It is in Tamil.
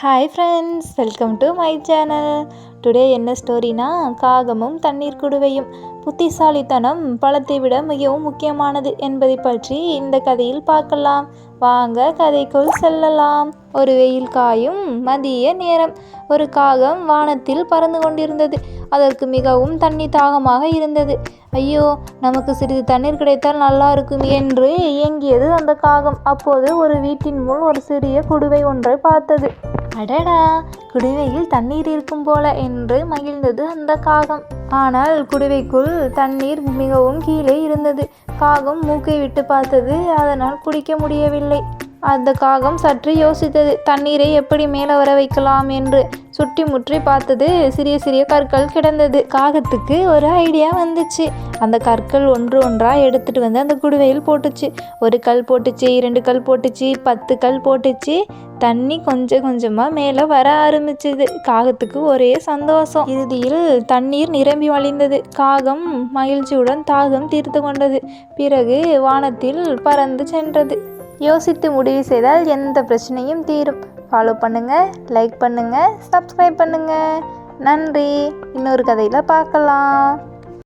Hi friends welcome to my channel today என்ன ஸ்டோரினா காகமும் தண்ணீர் குடுவையும். புத்திசாலித்தனம் பழத்தை விட மிகவும் முக்கியமானது என்பதை பற்றி இந்த கதையில் பார்க்கலாம். வாங்க கதைக்குள் செல்லலாம். ஒரு வெயில் காயும் மதிய நேரம். ஒரு காகம் வானத்தில் பறந்து கொண்டிருந்தது. அதற்கு மிகவும் தண்ணி தாகமாக இருந்தது. ஐயோ நமக்கு சிறிது தண்ணீர் கிடைத்தால் நல்லா இருக்கும் என்று இயங்கியது அந்த காகம். அப்போது ஒரு வீட்டின் முன் ஒரு சிறிய குடுவை ஒன்றை பார்த்தது. அடடா குடுவையில் தண்ணீர் இருக்கும் போல என்று மகிழ்ந்தது அந்த காகம். ஆனால் குடுவைக்குள் தண்ணீர் மிகவும் கீழே இருந்தது. காகம் மூக்கை விட்டு பார்த்தது அதனால் குடிக்க முடியவில்லை. அந்த காகம் சற்று யோசித்தது தண்ணீரை எப்படி மேலே வர வைக்கலாம் என்று. சுற்றி முற்றி பார்த்தது சிறிய சிறிய கற்கள் கிடந்தது. காகத்துக்கு ஒரு ஐடியா வந்துச்சு. அந்த கற்கள் ஒன்று ஒன்றாக எடுத்துகிட்டு வந்து அந்த குடுவையில் போட்டுச்சு. ஒரு கல் போட்டுச்சு இரண்டு கல் போட்டுச்சு பத்து கல் போட்டுச்சு. தண்ணி கொஞ்சம் கொஞ்சமாக மேலே வர ஆரம்பிச்சது. காகத்துக்கு ஒரே சந்தோஷம். இறுதியில் தண்ணீர் நிரம்பி வழிந்தது. காகம் மகிழ்ச்சியுடன் தாகம் தீர்த்து கொண்டது. பிறகு வானத்தில் பறந்து சென்றது. யோசித்து முடிவு செய்தால் எந்த பிரச்சனையும் தீரும். ஃபாலோ பண்ணுங்கள் லைக் பண்ணுங்கள் சப்ஸ்கிரைப் பண்ணுங்கள் நன்றி. இன்னொரு கதையில் பார்க்கலாம்.